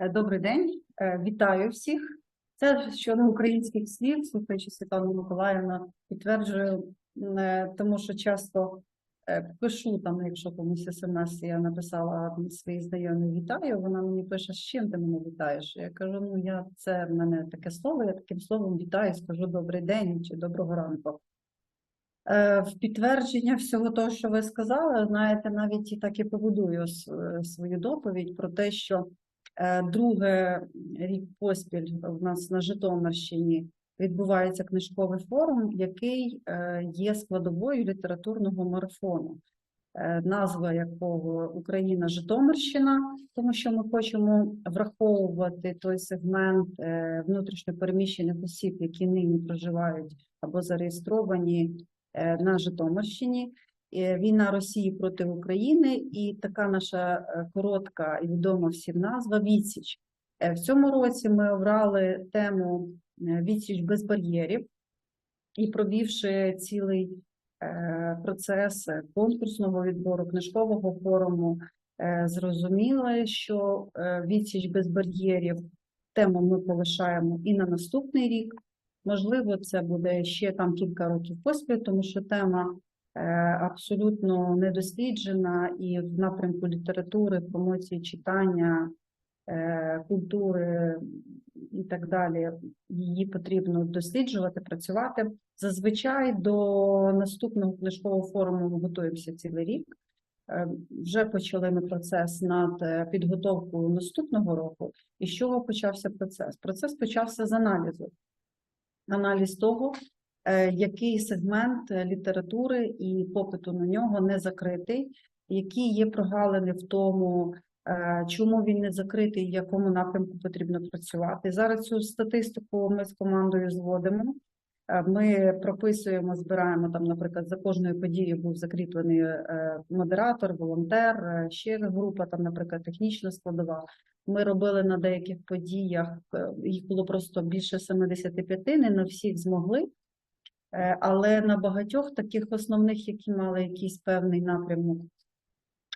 Е, Добрий день, Е, вітаю всіх. Це щодо українських слів, слухаючи Світлану Миколаївну, підтверджую, е, тому що часто пишу там, якщо комусь смс я написала своїй знайомій вітаю, вона мені пише, з чим ти мене вітаєш? Я кажу, ну я це в мене таке слово, я таким словом вітаю, скажу добрий день чи доброго ранку. В підтвердження всього того, що ви сказали, знаєте, навіть і так і побудую свою доповідь про те, що друге рік поспіль в нас на Житомирщині відбувається книжковий форум, який е, є складовою літературного марафону, е, назва якого Україна Житомирщина, тому що ми хочемо враховувати той сегмент е, внутрішньопереміщених осіб, які нині проживають або зареєстровані е, на Житомирщині. Е, Війна Росії проти України, і така наша е, коротка і відома всім назва Відсіч. Е, В цьому році ми обрали тему Відсіч без бар'єрів і провівши цілий процес конкурсного відбору книжкового форуму, зрозуміли, що Відсіч без бар'єрів тему ми полишаємо і на наступний рік. Можливо, це буде ще там кілька років поспіль, тому що тема абсолютно недосліджена і в напрямку літератури, промоції читання, е, культури і так далі. Її потрібно досліджувати, працювати. Зазвичай до наступного книжкового форуму ми готуємося цілий рік. Е, Вже почали ми процес над е, підготовкою наступного року. І з чого почався процес? Процес почався з аналізу аналіз того, е, який сегмент е, літератури і попиту на нього не закритий, які є прогалини в тому, е, чому він не закритий, в якому напрямку потрібно працювати. Зараз цю статистику ми з командою зводимо. Е, Ми прописуємо, збираємо там, наприклад, за кожною подією був закріплений е, модератор, волонтер, е, ще група, там, наприклад, технічна складова. Ми робили на деяких подіях, е, їх було просто більше 75, не на всіх змогли. Е, Але на багатьох таких основних, які мали якийсь певний напрямок,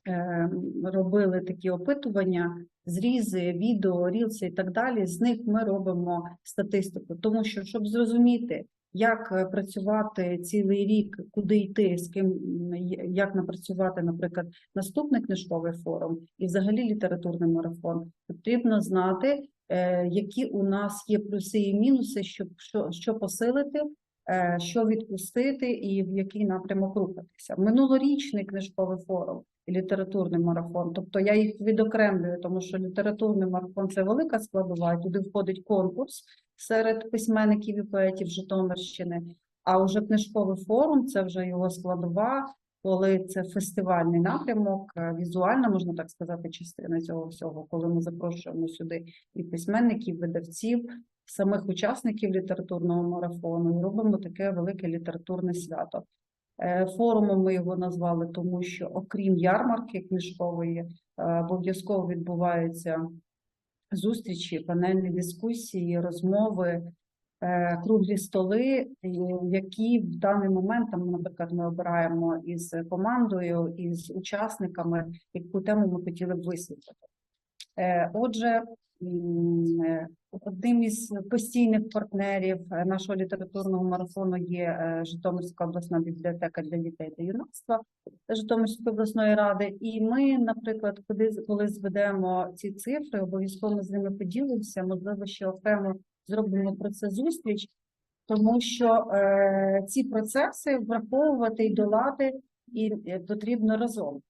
е, робили такі опитування, зрізи, відео, рілси і так далі. З них ми робимо статистику. Тому що, щоб зрозуміти, як е, працювати цілий рік, куди йти, з ким як напрацювати, наприклад, наступний книжковий форум і взагалі літературний марафон, потрібно знати, які у нас є плюси і мінуси, щоб що, що посилити, що відпустити і в який напрямок рухатися. Минулорічний книжковий форум і літературний марафон. Тобто я їх відокремлюю, тому що літературний марафон це велика складова, і туди входить конкурс серед письменників і поетів Житомирщини. А вже книжковий форум це вже його складова, коли це фестивальний напрямок, е, візуальна, можна так сказати, частина цього всього, коли ми запрошуємо сюди і письменників, і видавців, самих учасників літературного марафону, і робимо таке велике літературне свято. Е, Форумом ми його назвали, тому що окрім ярмарки книжкової, е, обов'язково відбуваються зустрічі, панельні дискусії, розмови, е, круглі столи, які в даний момент там, наприклад, ми обираємо із командою, із учасниками, яку тему ми хотіли б висвітлити. Е, Отже, е, одним із постійних партнерів нашого літературного марафону є е, Житомирська обласна бібліотека для дітей та юнацтва Житомирської обласної ради. І ми, наприклад, коли, зведемо ці цифри, обов'язково з ними поділимося, можливо, ще окремо зробимо про це зустріч, тому що ці процеси враховувати і долати і потрібно разом.